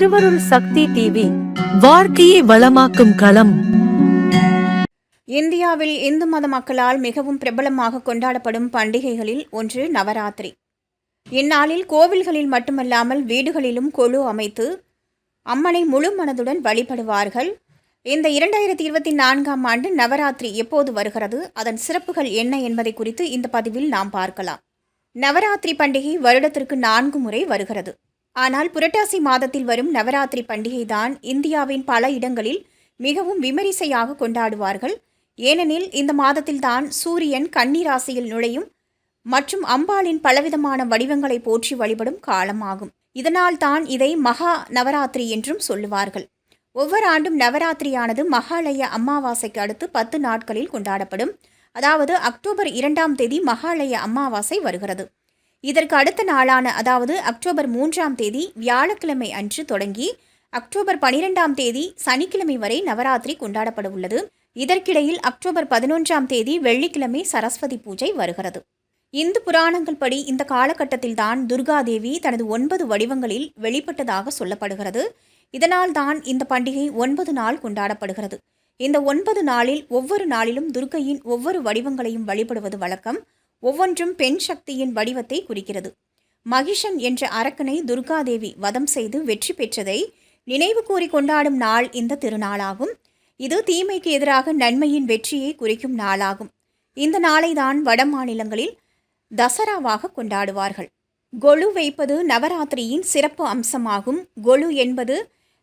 திருவருள் சக்தி டிவி வாழ்க்கையை வளமாக்கும் களம். இந்தியாவில் இந்து மத மக்களால் மிகவும் பிரபலமாக கொண்டாடப்படும் பண்டிகைகளில் ஒன்று நவராத்திரி. இந்நாளில் கோவில்களில் மட்டுமல்லாமல் வீடுகளிலும் கொழு அமைத்து அம்மனை முழு மனதுடன் வழிபடுவார்கள். இந்த இரண்டாயிரத்தி இருபத்தி நான்காம் ஆண்டு நவராத்திரி எப்போது வருகிறது? அதன் சிறப்புகள் என்ன என்பதை குறித்து இந்த பதிவில் நாம் பார்க்கலாம். நவராத்திரி பண்டிகை வருடத்திற்கு நான்கு முறை வருகிறது. ஆனால் புரட்டாசி மாதத்தில் வரும் நவராத்திரி பண்டிகை தான் இந்தியாவின் பல இடங்களில் மிகவும் விமரிசையாக கொண்டாடுவார்கள். ஏனெனில் இந்த மாதத்தில்தான் சூரியன் கன்னிராசியில் நுழையும் மற்றும் அம்பாளின் பலவிதமான வடிவங்களை போற்றி வழிபடும் காலமாகும். இதனால் தான் இதை மகா நவராத்திரி என்றும் சொல்லுவார்கள். ஒவ்வொரு ஆண்டும் நவராத்திரியானது மகாலய அமாவாசைக்கு அடுத்து பத்து நாட்களில் கொண்டாடப்படும். அதாவது அக்டோபர் இரண்டாம் தேதி மகாலய அமாவாசை வருகிறது. இதற்கு அடுத்த நாளான அதாவது அக்டோபர் மூன்றாம் தேதி வியாழக்கிழமை அன்று தொடங்கி அக்டோபர் பனிரெண்டாம் தேதி சனிக்கிழமை வரை நவராத்திரி கொண்டாடப்பட உள்ளது. இதற்கிடையில் அக்டோபர் பதினொன்றாம் தேதி வெள்ளிக்கிழமை சரஸ்வதி பூஜை வருகிறது. இந்து புராணங்கள் படி இந்த காலகட்டத்தில்தான் துர்காதேவி தனது ஒன்பது வடிவங்களில் வெளிப்பட்டதாக சொல்லப்படுகிறது. இதனால் தான் இந்த பண்டிகை ஒன்பது நாள் கொண்டாடப்படுகிறது. இந்த ஒன்பது நாளில் ஒவ்வொரு நாளிலும் துர்க்கையின் ஒவ்வொரு வடிவங்களையும் வழிபடுவது வழக்கம். ஒவ்வொன்றும் பெண் சக்தியின் வடிவத்தை குறிக்கிறது. மகிஷன் என்ற அரக்கனை துர்காதேவி வதம் செய்து வெற்றி பெற்றதை நினைவு கூறி கொண்டாடும் நாள் இந்த திருநாளாகும். இது தீமைக்கு எதிராக நன்மையின் வெற்றியை குறிக்கும் நாளாகும். இந்த நாளை தான் வட மாநிலங்களில் தசராவாக கொண்டாடுவார்கள். கொலு வைப்பது நவராத்திரியின் சிறப்பு அம்சமாகும். கொலு என்பது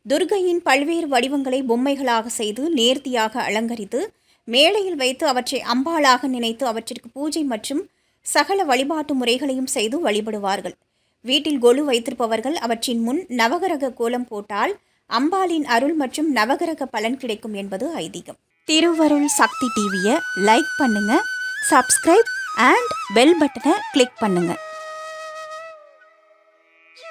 துர்கையின் பல்வேறு வடிவங்களை பொம்மைகளாக செய்து நேர்த்தியாக அலங்கரித்து மேடையில் வைத்து அவற்றை அம்பாளாக நினைத்து அவற்றிற்கு பூஜை மற்றும் சகல வழிபாட்டு முறைகளையும் செய்து வழிபடுவார்கள். வீட்டில் கொலு வைத்திருப்பவர்கள் அவற்றின் முன் நவகரக கோலம் போட்டால் அம்பாளின் அருள் மற்றும் நவகரக பலன் கிடைக்கும் என்பது ஐதீகம். திருவருள் சக்தி டிவியை லைக் பண்ணுங்க சப்ஸ்கிரைப் அண்ட் பெல் பட்டனை கிளிக் பண்ணுங்கள்